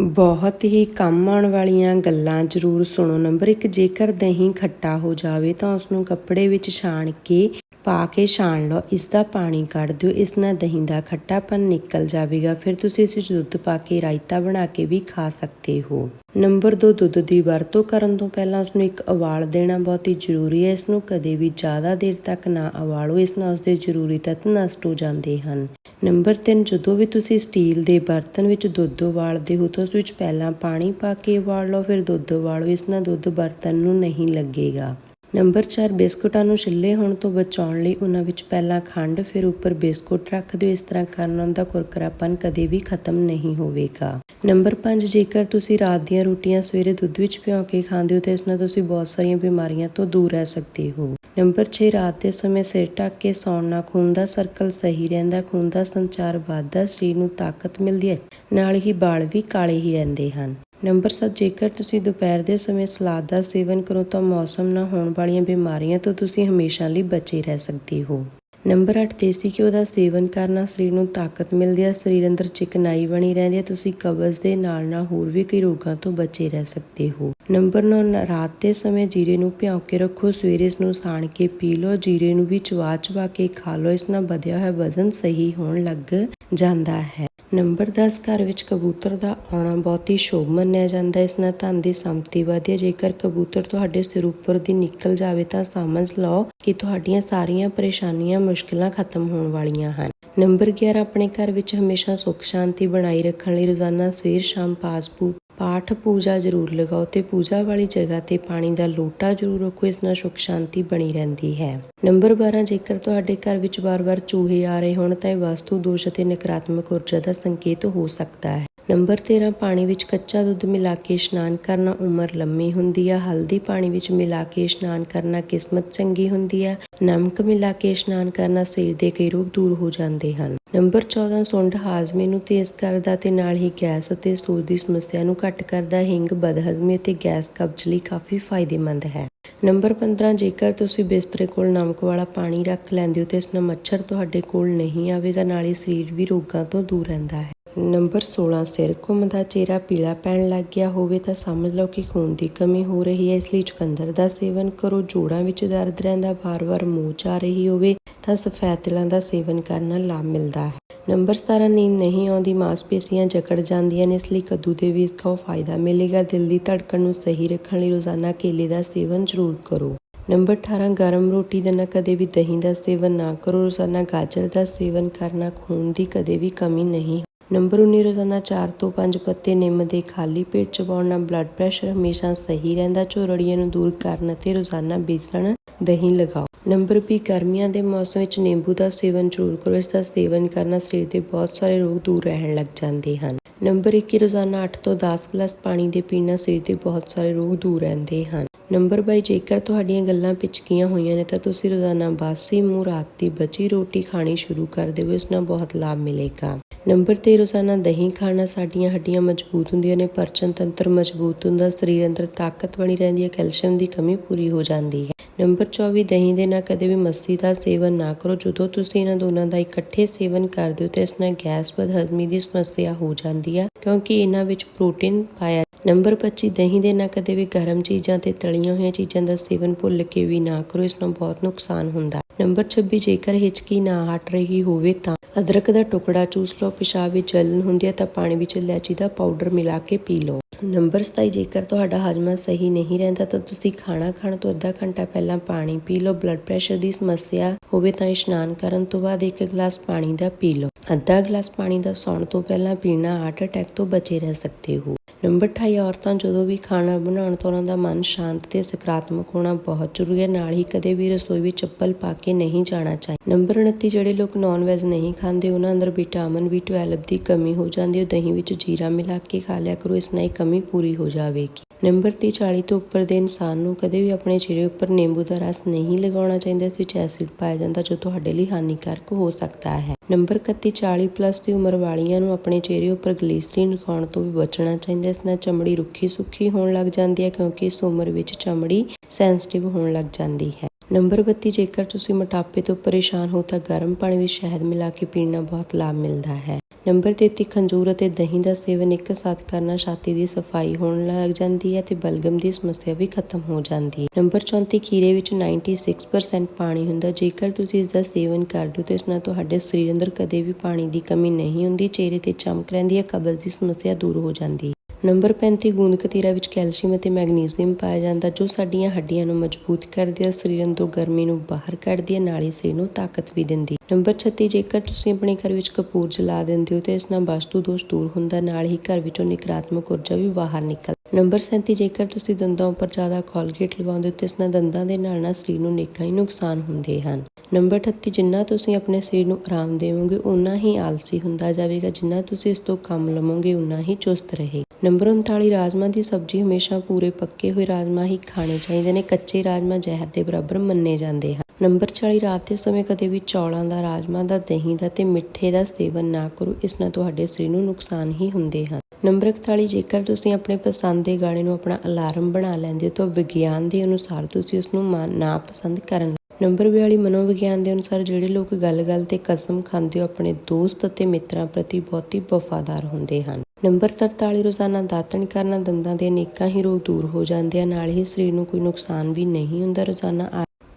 ਬਹੁਤ ਹੀ ਕੰਮ ਆਉਣ ਵਾਲੀਆਂ ਗੱਲਾਂ ਜ਼ਰੂਰ ਸੁਣੋ। ਨੰਬਰ 1 ਜੇਕਰ ਦਹੀਂ ਖੱਟਾ ਹੋ ਜਾਵੇ ਤਾਂ ਉਸ ਨੂੰ ਕੱਪੜੇ ਵਿੱਚ ਛਾਣ ਕੇ ਪਾ ਕੇ ਛਾਣ ਲਓ ਇਸ ਦਾ ਪਾਣੀ ਕੱਢ ਦਿਓ, ਇਸ ਨਾਲ ਦਹੀਂ ਦਾ ਖੱਟਾਪਨ ਨਿਕਲ ਜਾਵੇਗਾ, ਫਿਰ ਤੁਸੀਂ ਇਸ ਵਿੱਚ ਦੁੱਧ ਪਾ ਕੇ ਰਾਇਤਾ ਬਣਾ ਕੇ ਵੀ ਖਾ ਸਕਦੇ ਹੋ। ਨੰਬਰ 2 ਦੁੱਧ ਦੀ ਵਰਤੋਂ ਕਰਨ ਤੋਂ ਪਹਿਲਾਂ ਉਸ ਨੂੰ ਇੱਕ ਉਬਾਲ ਦੇਣਾ ਬਹੁਤ ਹੀ ਜ਼ਰੂਰੀ ਹੈ ਇਸ ਨੂੰ ਕਦੇ ਵੀ ਜ਼ਿਆਦਾ ਦੇਰ ਤੱਕ ਨਾ ਉਬਾਲੋ, ਇਸ ਨਾਲ ਉਸ ਦੇ ਜ਼ਰੂਰੀ ਤੱਤ ਨਸ਼ਟ ਹੋ ਜਾਂਦੇ ਹਨ। ਨੰਬਰ 3 ਜਦੋਂ ਵੀ ਤੁਸੀਂ ਸਟੀਲ ਦੇ ਬਰਤਨ ਵਿੱਚ ਦੁੱਧ ਉਬਾਲਦੇ ਹੋ, ਤਾਂ ਉਸ ਵਿੱਚ ਪਹਿਲਾਂ ਪਾਣੀ ਪਾ ਕੇ ਉਬਾਲ ਲਓ, ਫਿਰ ਦੁੱਧ ਉਬਾਲੋ, ਇਸ ਨਾਲ ਦੁੱਧ ਬਰਤਨ ਨੂੰ ਨਹੀਂ ਲੱਗੇਗਾ। ਨੰਬਰ 4 ਬਿਸਕੁਟਾਂ ਨੂੰ ਛਿੱਲੇ ਹੋਣ ਤੋਂ ਬਚਾਉਣ ਲਈ ਉਹਨਾਂ ਵਿੱਚ ਪਹਿਲਾਂ ਖੰਡ, ਫਿਰ ਉੱਪਰ ਬਿਸਕੁਟ ਰੱਖ ਦਿਓ ਇਸ ਤਰ੍ਹਾਂ ਕਰਨ ਨਾਲ ਦਾ ਕੁਰਕਰਾਪਨ ਕਦੇ ਵੀ ਖਤਮ ਨਹੀਂ ਹੋਵੇਗਾ। ਨੰਬਰ 5 ਜੇਕਰ ਤੁਸੀਂ ਰਾਤ ਦੀਆਂ ਰੋਟੀਆਂ ਸਵੇਰੇ ਦੁੱਧ ਵਿੱਚ ਭਿਓ ਕੇ ਖਾਂਦੇ ਹੋ ਤਾਂ ਇਸ ਨਾਲ ਤੁਸੀਂ ਬਹੁਤ ਸਾਰੀਆਂ ਬਿਮਾਰੀਆਂ ਤੋਂ ਦੂਰ ਰਹਿ ਸਕਦੇ ਹੋ। ਨੰਬਰ 6 ਰਾਤ ਦੇ ਸਮੇਂ ਸਿਰ ਢੱਕ ਕੇ ਸੌਣ ਨਾਲ ਖੂਨ ਦਾ ਸਰਕਲ ਸਹੀ ਰਹਿੰਦਾ, ਖੂਨ ਦਾ ਸੰਚਾਰ ਵੱਧਦਾ, ਸਰੀਰ ਨੂੰ ਤਾਕਤ ਮਿਲਦੀ ਹੈ, ਨਾਲ ਹੀ ਵਾਲ ਵੀ ਕਾਲੇ ਹੀ ਰਹਿੰਦੇ ਹਨ। ਨੰਬਰ 7 ਜੇਕਰ ਤੁਸੀਂ ਦੁਪਹਿਰ ਦੇ ਸਮੇਂ ਸਲਾਦ ਦਾ ਸੇਵਨ ਕਰੋ ਤਾਂ ਮੌਸਮ ਨਾਲ ਹੋਣ ਵਾਲੀਆਂ ਬਿਮਾਰੀਆਂ ਤੋਂ ਤੁਸੀਂ ਹਮੇਸ਼ਾ ਲਈ ਬਚੇ ਰਹਿ ਸਕਦੇ ਹੋ। ਨੰਬਰ 8 ਦੇਸੀ ਘਿਓ ਦਾ ਸੇਵਨ ਕਰਨਾ ਸਰੀਰ ਨੂੰ ਤਾਕਤ ਮਿਲਦੀ ਹੈ, ਸਰੀਰ ਅੰਦਰ ਚਿਕਨਾਈ ਬਣੀ ਰਹਿੰਦੀ ਹੈ, ਤੁਸੀਂ ਕਬਜ਼ ਦੇ ਨਾਲ ਨਾਲ ਹੋਰ ਵੀ ਕਈ ਰੋਗਾਂ ਤੋਂ ਬਚੇ ਰਹਿ ਸਕਦੇ ਹੋ। ਨੰਬਰ 9 ਰਾਤ ਦੇ ਸਮੇਂ ਜੀਰੇ ਨੂੰ ਭਿਓ ਕੇ ਰੱਖੋ, ਸਵੇਰੇ ਇਸ ਨੂੰ ਸਾਣ ਕੇ ਪੀ ਲਓ, ਜੀਰੇ ਨੂੰ ਵੀ ਚਵਾ ਚਵਾ ਕੇ ਖਾ ਲਓ, ਇਸ ਨਾਲ ਵਧਿਆ ਹੋਇਆ ਵਜ਼ਨ ਸਹੀ ਹੋਣ ਲੱਗ ਜਾਂਦਾ ਹੈ। ਨੰਬਰ 10 ਘਰ ਵਿੱਚ ਕਬੂਤਰ ਦਾ ਆਉਣਾ ਬਹੁਤ ਹੀ ਸ਼ੁਭ ਮੰਨਿਆ ਜਾਂਦਾ ਇਸ ਨਾਲ ਧਨ ਦੀ ਸੰਪਤੀ ਵਧੇ ਜੇਕਰ ਕਬੂਤਰ ਤੁਹਾਡੇ ਸਿਰ ਉੱਪਰ ਦੀ ਨਿਕਲ ਜਾਵੇ ਤਾਂ ਸਮਝ ਲਓ ਕਿ ਤੁਹਾਡੀਆਂ ਸਾਰੀਆਂ ਪਰੇਸ਼ਾਨੀਆਂ, ਮੁਸ਼ਕਲਾਂ ਖਤਮ ਹੋਣ ਵਾਲੀਆਂ ਹਨ। ਨੰਬਰ 11 ਆਪਣੇ ਘਰ ਵਿੱਚ ਹਮੇਸ਼ਾ ਸੁੱਖ ਸ਼ਾਂਤੀ ਬਣਾਈ ਰੱਖਣ ਲਈ ਰੋਜ਼ਾਨਾ ਸਵੇਰ ਸ਼ਾਮ ਪਾਸਪੂ ਪਾਠ, ਪੂਜਾ ਜ਼ਰੂਰ ਲਗਾਓ ਤੇ ਪੂਜਾ ਵਾਲੀ ਜਗ੍ਹਾ ਤੇ ਪਾਣੀ ਦਾ ਲੋਟਾ ਜ਼ਰੂਰ ਰੱਖੋ, ਇਸ ਨਾਲ ਸੁੱਖ ਸ਼ਾਂਤੀ ਬਣੀ ਰਹਿੰਦੀ ਹੈ। ਨੰਬਰ 12 ਜੇਕਰ ਤੁਹਾਡੇ ਘਰ ਵਿੱਚ ਵਾਰ-ਵਾਰ ਚੂਹੇ ਆ ਰਹੇ ਹੋਣ, ਤਾਂ ਇਹ ਵਾਸਤੂ ਦੋਸ਼ ਅਤੇ ਨਕਾਰਾਤਮਕ ਊਰਜਾ ਦਾ ਸੰਕੇਤ ਹੋ ਸਕਦਾ ਹੈ। ਨੰਬਰ 13 ਪਾਣੀ ਵਿੱਚ ਕੱਚਾ ਦੁੱਧ ਮਿਲਾ ਕੇ ਇਸ਼ਨਾਨ ਕਰਨਾ ਉਮਰ ਲੰਮੀ ਹੁੰਦੀ ਆ। ਹਲਦੀ ਪਾਣੀ ਵਿੱਚ ਮਿਲਾ ਕੇ ਇਸ਼ਨਾਨ ਕਰਨਾ ਕਿਸਮਤ ਚੰਗੀ ਹੁੰਦੀ ਆ। ਨਮਕ ਮਿਲਾ ਕੇ ਇਸ਼ਨਾਨ ਕਰਨਾ ਸਰੀਰ ਦੇ ਕਈ ਰੋਗ ਦੂਰ ਹੋ ਜਾਂਦੇ ਹਨ। ਨੰਬਰ 14 ਸੁੰਡ ਹਾਜ਼ਮੇ ਨੂੰ ਤੇਜ਼ ਕਰਦਾ ਤੇ ਨਾਲ ਹੀ ਗੈਸ ਅਤੇ ਸੂਰ ਦੀ ਸਮੱਸਿਆ ਨੂੰ ਘੱਟ ਕਰਦਾ। ਹਿੰਗ, ਬਦਹਜ਼ਮੀ ਅਤੇ ਗੈਸ ਕਬਜ਼ ਲਈ ਕਾਫੀ ਫਾਇਦੇਮੰਦ ਹੈ। ਨੰਬਰ 15 ਜੇਕਰ ਤੁਸੀਂ ਬਿਸਤਰੇ ਕੋਲ ਨਮਕ ਵਾਲਾ ਪਾਣੀ ਰੱਖ ਲੈਂਦੇ ਹੋ ਤੇ ਇਸ ਨਾਲ ਮੱਛਰ ਤੁਹਾਡੇ ਕੋਲ ਨਹੀਂ ਆਵੇਗਾ, ਨਾਲ ਹੀ ਸਰੀਰ ਵੀ ਰੋਗਾਂ ਤੋਂ ਦੂਰ ਰਹਿੰਦਾ ਹੈ। ਨੰਬਰ 16 ਸਿਰ ਘੁੰਮਦਾ ਚਿਹਰਾ ਪੀਲਾ ਪੈਣ ਲੱਗ ਗਿਆ ਹੋਵੇ ਤਾਂ ਸਮਝ ਲਓ ਕਿ ਖੂਨ ਦੀ ਕਮੀ ਹੋ ਰਹੀ ਹੈ। ਇਸ ਲਈ ਚੁਕੰਦਰ ਦਾ ਸੇਵਨ ਕਰੋ। ਜੋੜਾਂ ਵਿੱਚ ਦਰਦ ਰਹਿੰਦਾ, ਵਾਰ-ਵਾਰ ਮੂੰਹ ਆ ਰਹੀ ਹੋਵੇ ਤਾਂ ਸਫੈਦ ਤਿਲਾਂ ਦਾ ਸੇਵਨ ਕਰਨ ਨਾਲ ਲਾਭ ਮਿਲਦਾ ਹੈ। ਨੰਬਰ 17 ਨੀਂਦ ਨਹੀਂ ਆਉਂਦੀ, ਮਾਸਪੇਸ਼ੀਆਂ ਜਕੜ ਜਾਂਦੀਆਂ ਨੇ। ਇਸ ਲਈ ਕੱਦੂ ਦੇ ਬੀਜ ਖਾਓ, ਫਾਇਦਾ ਮਿਲੇਗਾ। ਦਿਲ ਦੀ ਧੜਕਣ ਨੂੰ ਸਹੀ ਰੱਖਣ ਲਈ ਰੋਜ਼ਾਨਾ ਕੇਲੇ ਦਾ ਸੇਵਨ ਜ਼ਰੂਰ ਕਰੋ। ਨੰਬਰ 18 ਗਰਮ ਰੋਟੀ ਦੇ ਨਾਲ ਕਦੇ ਵੀ ਦਹੀਂ ਦਾ ਸੇਵਨ ਨਾ ਕਰੋ। ਰੋਜ਼ਾਨਾ ਗਾਜਰ ਦਾ ਸੇਵਨ ਕਰਨਾ ਖੂਨ ਦੀ ਕਦੇ ਵੀ ਕਮੀ ਨਹੀਂ ਨੰਬਰ 19 ਰੋਜ਼ਾਨਾ 4 ਤੋਂ 5 ਪੱਤੇ ਨਿੰਮ ਦੇ ਖਾਲੀ ਪੇਟ ਚਬਾਉਣ ਨਾਲ ਬਲੱਡ ਪ੍ਰੈਸ਼ਰ ਹਮੇਸ਼ਾ ਸਹੀ ਰਹਿੰਦਾ, ਝੋਰੜੀਆਂ ਨੂੰ ਦੂਰ ਕਰਨ ਅਤੇ ਰੋਜ਼ਾਨਾ ਬੇਸਣ ਦਹੀਂ ਲਗਾਓ। ਨੰਬਰ 20 ਗਰਮੀਆਂ ਦੇ ਮੌਸਮ ਵਿੱਚ ਨਿੰਬੂ ਦਾ ਸੇਵਨ ਜ਼ਰੂਰ ਕਰੋ, ਇਸ ਦਾ ਸੇਵਨ ਕਰਨਾ ਸਰੀਰ ਦੇ ਬਹੁਤ ਸਾਰੇ ਰੋਗ ਦੂਰ ਰਹਿਣ ਲੱਗ ਜਾਂਦੇ ਹਨ। ਨੰਬਰ 21 ਰੋਜ਼ਾਨਾ 8 ਤੋਂ 10 ਗਲਾਸ ਪਾਣੀ ਦੇ ਪੀਣਾ ਸਰੀਰ ਦੇ ਬਹੁਤ ਸਾਰੇ ਰੋਗ ਦੂਰ ਰਹਿੰਦੇ ਹਨ। ਨੰਬਰ ਬਾਈ, ਜੇਕਰ ਤੁਹਾਡੀਆਂ ਗੱਲਾਂ ਪਿਚਕੀਆਂ ਹੋਈਆਂ ਨੇ ਤਾਂ ਤੁਸੀਂ ਰੋਜ਼ਾਨਾ ਬਾਸੀ ਮੂੰਹ ਰਾਤ ਦੀ ਬਚੀ ਰੋਟੀ ਖਾਣੀ ਸ਼ੁਰੂ ਕਰ ਦਿਓ ਇਸ ਨਾਲ ਬਹੁਤ ਲਾਭ ਮਿਲੇਗਾ। ਨੰਬਰ 23 ਰੋਜ਼ਾਨਾ ਦਹੀਂ ਖਾਣਾ ਸਾਡੀਆਂ ਹੱਡੀਆਂ ਮਜ਼ਬੂਤ ਹੁੰਦੀਆਂ ਨੇ ਪਰਚਨ ਤੰਤਰ ਮਜ਼ਬੂਤ ਹੁੰਦਾ, ਸਰੀਰ ਅੰਦਰ ਤਾਕਤ ਬਣੀ ਰਹਿੰਦੀ ਹੈ, ਕੈਲਸ਼ੀਅਮ ਦੀ ਕਮੀ ਪੂਰੀ ਹੋ ਜਾਂਦੀ ਹੈ। ਨੰਬਰ 24 ਦਹੀਂ ਦੇ ਨਾਲ ਕਦੇ ਵੀ ਮੱਸੀ ਦਾ ਸੇਵਨ ਨਾ ਕਰੋ। ਜਦੋਂ ਤੁਸੀਂ ਇਹਨਾਂ ਦੋਨਾਂ ਦਾ ਇਕੱਠੇ ਸੇਵਨ ਕਰਦੇ ਹੋ, ਤਾਂ ਇਸ ਨਾਲ ਗੈਸ ਬਦਹਜ਼ਮੀ ਦੀ ਸਮੱਸਿਆ ਹੋ ਜਾਂਦੀ ਹੈ ਕਿਉਂਕਿ ਇਹਨਾਂ ਵਿੱਚ ਪ੍ਰੋਟੀਨ ਪਾਇਆ ਨੰਬਰ 25 ਦਹੀਂ ਦੇ ਨਾਲ ਕਦੇ ਵੀ ਗਰਮ ਚੀਜ਼ਾਂ ਤੇ ਤਲੀਆਂ ਹੋਈਆਂ ਚੀਜ਼ਾਂ ਦਾ ਸੇਵਨ ਭੁੱਲ ਕੇ ਵੀ ਨਾ ਕਰੋ, ਇਸ ਨਾਲ ਬਹੁਤ ਨੁਕਸਾਨ ਹੁੰਦਾ। ਨੰਬਰ 26 ਜੇਕਰ ਹਿਚਕੀ ਨਾ ਹਟ ਰਹੀ ਹੋਵੇ ਤਾਂ ਅਦਰਕ ਦਾ ਟੁਕੜਾ ਚੂਸ ਲਓ, ਪਿਸ਼ਾਬ ਵਿੱਚ ਜਲਨ ਹੁੰਦੀ ਹੈ ਤਾਂ ਪਾਣੀ ਵਿੱਚ ਇਲਾਇਚੀ ਦਾ ਪਾਊਡਰ ਮਿਲਾ ਕੇ ਪੀ ਲਓ। ਨੰਬਰ 27 ਜੇਕਰ ਤੁਹਾਡਾ ਹਜਮਾ ਸਹੀ ਨਹੀਂ ਰਹਿੰਦਾ ਤਾਂ ਤੁਸੀਂ ਖਾਣਾ ਖਾਣ ਤੋਂ ਅੱਧਾ ਘੰਟਾ ਪਹਿਲਾਂ ਪਾਣੀ ਪੀ ਲਓ। ਬਲੱਡ ਪ੍ਰੈਸ਼ਰ ਦੀ ਸਮੱਸਿਆ ਹੋਵੇ ਤਾਂ ਇਸ਼ਨਾਨ ਕਰਨ ਤੋਂ ਬਾਅਦ ਇੱਕ ਗਲਾਸ ਪਾਣੀ ਦਾ ਪੀ ਲਓ। ਅੱਧਾ ਗਲਾਸ ਪਾਣੀ ਦਾ ਸੌਣ ਤੋਂ ਪਹਿਲਾਂ ਪੀਣਾ ਹਾਰਟ ਅਟੈਕ ਤੋਂ ਬਚੇ ਰਹਿ ਸਕਦੇ ਹੋ। ਨੰਬਰ 28 ਔਰਤਾਂ ਜਦੋਂ ਵੀ ਖਾਣਾ ਬਣਾਉਣ ਤੋਂ ਉਹਨਾਂ ਦਾ ਮਨ ਸ਼ਾਂਤ ਤੇ ਸਕਾਰਾਤਮਕ ਹੋਣਾ ਬਹੁਤ ਜ਼ਰੂਰੀ ਹੈ। ਨਾਲ ਹੀ ਕਦੇ ਵੀ ਰਸੋਈ ਵਿੱਚ ਚੱਪਲ ਪਾ ਕੇ ਨਹੀਂ ਜਾਣਾ ਚਾਹੀਦਾ ਨੰਬਰ 29 ਜਿਹੜੇ ਲੋਕ ਨਾਨ ਵੈਜ ਨਹੀਂ ਖਾਂਦੇ, ਉਹਨਾਂ ਅੰਦਰ ਵਿਟਾਮਿਨ B12 ਦੀ ਕਮੀ ਹੋ ਜਾਂਦੀ ਹੈ। ਦਹੀਂ ਵਿੱਚ ਜੀਰਾ ਮਿਲਾ ਕੇ ਖਾ ਲਿਆ ਕਰੋ, ਇਸ ਨਾਲ ਇਹ ਕਮੀ ਪੂਰੀ ਹੋ ਜਾਵੇਗੀ। ਨੰਬਰ 30 40 ਤੋਂ ਉੱਪਰ ਦੇ ਇਨਸਾਨ ਨੂੰ ਕਦੇ ਵੀ ਆਪਣੇ ਚਿਹਰੇ ਉੱਪਰ ਨਿੰਬੂ ਦਾ ਰਸ ਨਹੀਂ ਲਗਾਉਣਾ ਚਾਹੀਦਾ, ਇਸ ਵਿੱਚ ਐਸਿਡ ਪਾਇਆ ਜਾਂਦਾ ਜੋ ਤੁਹਾਡੇ ਲਈ ਹਾਨੀਕਾਰਕ ਹੋ ਸਕਦਾ ਹੈ। ਨੰਬਰ 31 40 ਪਲੱਸ ਦੀ ਉਮਰ ਵਾਲੀਆਂ ਨੂੰ ਆਪਣੇ ਚਿਹਰੇ ਉੱਪਰ ਗਲੀਸਰੀਨ ਲਗਾਉਣ ਤੋਂ ਵੀ ਬਚਣਾ ਚਾਹੀਦਾ, ਇਸ ਨਾਲ ਚਮੜੀ ਰੁੱਖੀ ਸੁੱਖੀ ਹੋਣ ਲੱਗ ਜਾਂਦੀ ਹੈ ਕਿਉਂਕਿ ਇਸ ਉਮਰ ਵਿੱਚ ਚਮੜੀ ਸੈਂਸਿਟਿਵ ਹੋਣ ਲੱਗ ਜਾਂਦੀ ਹੈ। ਨੰਬਰ 32 ਜੇਕਰ ਤੁਸੀਂ ਮੋਟਾਪੇ ਤੋਂ ਪਰੇਸ਼ਾਨ ਹੋ ਤਾਂ ਗਰਮ ਪਾਣੀ ਵਿੱਚ ਸ਼ਹਿਦ ਮਿਲਾ ਕੇ ਪੀਣ ਨਾਲ ਬਹੁਤ ਲਾਭ ਮਿਲਦਾ ਹੈ। ਨੰਬਰ 33 ਖੰਜੂਰ ਅਤੇ ਦਹੀਂ ਦਾ ਸੇਵਨ ਇੱਕ ਸਾਥ ਕਰਨਾ ਛਾਤੀ ਦੀ ਸਫ਼ਾਈ ਹੋਣ ਲੱਗ ਜਾਂਦੀ ਹੈ ਤੇ ਬਲਗਮ ਦੀ ਸਮੱਸਿਆ ਵੀ ਖਤਮ ਹੋ ਜਾਂਦੀ ਹੈ। ਨੰਬਰ 34 ਖੀਰੇ ਵਿੱਚ 96% ਪਾਣੀ ਹੁੰਦਾ। ਜੇਕਰ ਤੁਸੀਂ ਇਸ ਦਾ ਸੇਵਨ ਕਰਦੇ ਹੋ ਤਾਂ ਇਸ ਨਾਲ ਤੁਹਾਡੇ ਸਰੀਰ ਅੰਦਰ ਕਦੇ ਵੀ ਪਾਣੀ ਦੀ ਕਮੀ ਨਹੀਂ ਹੁੰਦੀ, ਚਿਹਰੇ ਤੇ ਚਮਕ ਰਹਿੰਦੀ ਹੈ, ਕਬਜ਼ ਦੀ ਸਮੱਸਿਆ ਦੂਰ ਹੋ ਜਾਂਦੀ ਹੈ। ਨੰਬਰ 35 ਗੂੰਦ ਕਤੀਰਾ ਵਿੱਚ ਕੈਲਸ਼ੀਅਮ ਅਤੇ ਮੈਗਨੀਜ਼ੀਅਮ ਪਾਇਆ ਜਾਂਦਾ, ਜੋ ਸਾਡੀਆਂ ਹੱਡੀਆਂ ਨੂੰ ਮਜ਼ਬੂਤ ਕਰਦੀ ਹੈ, ਸਰੀਰ ਅੰਦਰੋਂ ਗਰਮੀ ਨੂੰ ਬਾਹਰ ਕੱਢਦੀ ਹੈ, ਨਾਲ ਹੀ ਸਰੀਰ ਨੂੰ ਤਾਕਤ ਵੀ ਦਿੰਦੀ ਨੰਬਰ 36 ਜੇਕਰ ਤੁਸੀਂ ਆਪਣੇ ਘਰ ਵਿੱਚ ਕਪੂਰ ਜਲਾ ਦਿੰਦੇ ਹੋ, ਤਾਂ ਇਸ ਨਾਲ ਵਾਸਤੂ ਦੋਸ਼ ਦੂਰ ਹੁੰਦਾ, ਨਾਲ ਹੀ ਘਰ ਵਿੱਚੋਂ ਨਕਾਰਾਤਮਕ ਊਰਜਾ ਵੀ ਬਾਹਰ ਨਿਕਲ ਨੰਬਰ 37 ਜੇਕਰ ਤੁਸੀਂ ਦੰਦਾਂ ਉੱਪਰ ਜ਼ਿਆਦਾ ਕੋਲਗੇਟ ਲਗਾਉਂਦੇ ਹੋ ਤਾਂ ਇਸ ਨਾਲ ਦੰਦਾਂ ਦੇ ਨਾਲ ਨਾਲ ਸਰੀਰ ਨੂੰ ਨੇਕਾਂ ਹੀ ਨੁਕਸਾਨ ਹੁੰਦੇ ਹਨ। ਨੰਬਰ 38 ਜਿੰਨਾ ਤੁਸੀਂ ਆਪਣੇ ਸਰੀਰ ਨੂੰ ਆਰਾਮ ਦੇਵੋਗੇ ਉਨਾ ਹੀ ਆਲਸੀ ਹੁੰਦਾ ਜਾਵੇਗਾ। ਜਿੰਨਾ ਤੁਸੀਂ ਇਸ ਤੋਂ ਕੰਮ ਲਵੋਗੇ ਉਨਾ ਹੀ ਚੁਸਤ ਰਹੇ ਨੰਬਰ 39 ਰਾਜਮਾ ਦੀ ਸਬਜ਼ੀ ਹਮੇਸ਼ਾ ਪੂਰੇ ਪੱਕੇ ਹੋਏ ਰਾਜਮਾ ਹੀ ਖਾਣੇ ਚਾਹੀਦੇ ਨੇ। ਕੱਚੇ ਰਾਜਮਾ ਜ਼ਹਿਰ ਦੇ ਬਰਾਬਰ ਮੰਨੇ ਜਾਂਦੇ ਹਨ। ਨੰਬਰ 40 ਰਾਤ ਦੇ ਸਮੇਂ ਕਦੇ ਵੀ ਚੌਲਾਂ ਦਾ ਰਾਜਮਾ ਦਾ, ਦਹੀਂ ਦਾ ਤੇ ਮਿੱਠੇ ਦਾ ਸੇਵਨ ਨਾ ਕਰੋ, ਇਸ ਨਾਲ ਤੁਹਾਡੇ ਸਰੀਰ ਨੂੰ ਨੁਕਸਾਨ ਹੀ ਹੁੰਦੇ ਹਨ। ਨੰਬਰ 41 ਜੇਕਰ ਤੁਸੀਂ ਆਪਣੇ ਪਸੰਦ ਦੇ ਗਾਣੇ ਨੂੰ ਆਪਣਾ ਅਲਾਰਮ ਬਣਾ ਲੈਂਦੇ ਹੋ, ਤਾਂ ਵਿਗਿਆਨ ਦੇ ਅਨੁਸਾਰ ਤੁਸੀਂ ਉਸ ਨੂੰ ਨਾ ਪਸੰਦ ਕਰਨ। ਨੰਬਰ 42 ਮਨੋਵਿਗਿਆਨ ਦੇ ਅਨੁਸਾਰ ਜਿਹੜੇ ਲੋਕ ਗੱਲ-ਗੱਲ ਤੇ ਕਸਮ ਖਾਂਦੇ ਹੋ, ਆਪਣੇ ਦੋਸਤ ਅਤੇ ਮਿੱਤਰਾਂ ਪ੍ਰਤੀ ਬਹੁਤੀ ਵਫਾਦਾਰ ਹੁੰਦੇ ਹਨ। ਨੰਬਰ 43 ਰੋਜ਼ਾਨਾ ਦਾਤਣ ਕਰਨਾ, ਦੰਦਾਂ ਦੇ ਅਨੇਕਾਂ ਹੀ ਰੋਗ ਦੂਰ ਹੋ ਜਾਂਦੇ ਆ, ਨਾਲ ਹੀ ਸਰੀਰ ਨੂੰ ਕੋਈ ਨੁਕਸਾਨ ਵੀ ਨਹੀਂ ਹੁੰਦਾ, ਰੋਜ਼ਾਨਾ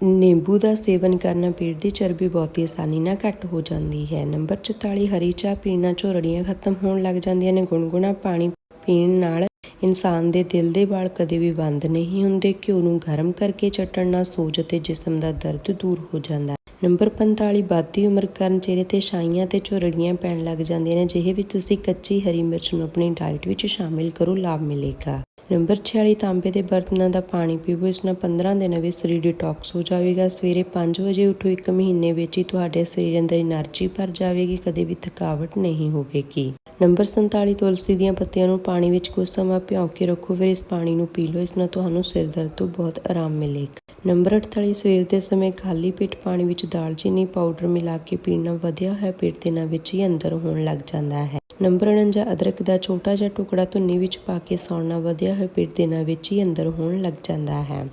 ਨਿੰਬੂ ਦਾ ਸੇਵਨ ਕਰਨਾ ਪੇਟ ਦੀ ਚਰਬੀ ਬਹੁਤੀ ਆਸਾਨੀ ਨਾਲ ਘੱਟ ਹੋ ਜਾਂਦੀ ਹੈ। ਨੰਬਰ 44 ਹਰੀ ਚਾਹ ਪੀਣਾ, ਝੋਰੜੀਆਂ ਖਤਮ ਹੋਣ ਲੱਗ ਜਾਂਦੀਆਂ ਨੇ। ਗੁਨਗੁਣਾ ਪਾਣੀ ਪੀਣ ਨਾਲ ਇਨਸਾਨ ਦੇ ਦਿਲ ਦੇ ਵਾਲ ਕਦੇ ਵੀ ਬੰਦ ਨਹੀਂ ਹੁੰਦੇ। ਘਿਓ ਨੂੰ ਗਰਮ ਕਰਕੇ ਚਟਣ ਨਾਲ ਸੋਜ ਅਤੇ ਜਿਸਮ ਦਾ ਦਰਦ ਦੂਰ ਹੋ ਜਾਂਦਾ ਨੰਬਰ 45 ਵੱਧਦੀ ਉਮਰ ਕਾਰਨ ਚਿਹਰੇ ਤੇ ਛਾਈਆਂ ਤੇ ਝੁਰੜੀਆਂ ਪੈਣ ਲੱਗ ਜਾਂਦੀਆਂ ਨੇ। ਜਿਹੇ ਵੀ ਤੁਸੀਂ ਕੱਚੀ ਹਰੀ ਮਿਰਚ ਨੂੰ ਆਪਣੀ ਡਾਈਟ ਵਿੱਚ ਸ਼ਾਮਿਲ ਕਰੋ, ਲਾਭ ਮਿਲੇਗਾ। ਨੰਬਰ 46 ਤਾਂਬੇ ਦੇ ਬਰਤਨਾਂ ਦਾ ਪਾਣੀ ਪੀਵੋ, ਇਸ ਨਾਲ 15 ਦਿਨਾਂ ਵਿੱਚ ਸਰੀਰ ਡਿਟੌਕਸ ਹੋ ਜਾਵੇਗਾ। ਸਵੇਰੇ 5 ਵਜੇ ਉੱਠੋ, ਇੱਕ ਮਹੀਨੇ ਵਿੱਚ ਹੀ ਤੁਹਾਡੇ ਸਰੀਰ ਅੰਦਰ એનર્ਜੀ ਭਰ ਜਾਵੇਗੀ, ਕਦੇ ਵੀ ਥਕਾਵਟ ਨਹੀਂ ਹੋਵੇਗੀ। ਨੰਬਰ 47 ਤੁਲਸੀ ਦੀਆਂ ਪੱਤੀਆਂ ਨੂੰ ਪਾਣੀ ਵਿੱਚ ਕੁਝ ਸਮਾਂ ਭਿਓ ਕੇ ਰੱਖੋ, ਫਿਰ ਇਸ ਪਾਣੀ ਨੂੰ ਪੀ ਲਓ, ਇਸ ਨਾਲ ਤੁਹਾਨੂੰ ਸਿਰ ਦਰਦ ਤੋਂ ਬਹੁਤ ਆਰਾਮ ਮਿਲੇਗਾ। ਨੰਬਰ 48 ਸਵੇਰ ਦੇ ਸਮੇਂ ਖਾਲੀ ਪੇਟ ਪਾਣੀ ਵਿੱਚ ਦਾਲਚੀਨੀ ਪਾਊਡਰ ਮਿਲਾ ਕੇ ਪੀਣਾ ਵਧੀਆ ਹੈ ਪੇਟ ਦੇ ਨਾਲ ਵਿੱਚ ਹੀ ਅੰਦਰ ਹੋਣ ਲੱਗ ਜਾਂਦਾ ਹੈ। ਨੰਬਰ 49 ਅਦਰਕ ਦਾ ਛੋਟਾ ਜਿਹਾ ਟੁਕੜਾ ਧੁੰਨੀ ਵਿੱਚ ਪਾ ਕੇ ਸੌਣਾ ਵਧਿਆ ਹੋਇਆ ਪੇਟ ਦੇ ਨਾਲ ਵਿੱਚ ਹੀ ਅੰਦਰ ਹੋਣ ਲੱਗ ਜਾਂਦਾ ਹੈ।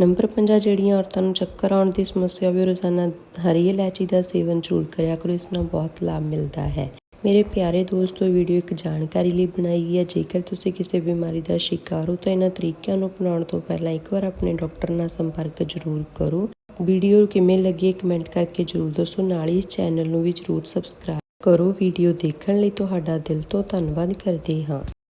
ਨੰਬਰ 50 ਜਿਹੜੀਆਂ ਔਰਤਾਂ ਨੂੰ ਚੱਕਰ ਆਉਣ ਦੀ ਸਮੱਸਿਆ ਵੀ ਰੋਜ਼ਾਨਾ ਹਰੀ ਇਲਾਇਚੀ ਦਾ ਸੇਵਨ ਜ਼ਰੂਰ ਕਰਿਆ ਕਰੋ, ਇਸ ਨਾਲ ਬਹੁਤ ਲਾਭ ਮਿਲਦਾ ਹੈ। ਮੇਰੇ ਪਿਆਰੇ ਦੋਸਤੋ ਵੀਡੀਓ ਇੱਕ ਜਾਣਕਾਰੀ ਲਈ ਬਣਾਈ ਹੈ। ਜੇਕਰ ਤੁਸੀਂ ਕਿਸੇ ਬਿਮਾਰੀ ਦਾ ਸ਼ਿਕਾਰ ਹੋ ਤਾਂ ਇਹਨਾਂ ਤਰੀਕਿਆਂ ਨੂੰ ਅਪਣਾਉਣ ਤੋਂ ਪਹਿਲਾਂ ਇੱਕ ਵਾਰ ਆਪਣੇ ਡਾਕਟਰ ਨਾਲ ਸੰਪਰਕ ਜ਼ਰੂਰ ਕਰੋ। ਵੀਡੀਓ ਕਿਵੇਂ ਲੱਗੀ ਕਮੈਂਟ ਕਰਕੇ ਜ਼ਰੂਰ ਦੱਸੋ। ਨਾਲ ਹੀ ਇਸ ਚੈਨਲ ਨੂੰ ਵੀ ਜ਼ਰੂਰ ਸਬਸਕ੍ਰਾਈਬ ਕਰੋ ਵੀਡੀਓ ਦੇਖਣ ਲਈ ਤੁਹਾਡਾ ਦਿਲ ਤੋਂ ਧੰਨਵਾਦ ਕਰਦੇ ਹਾਂ।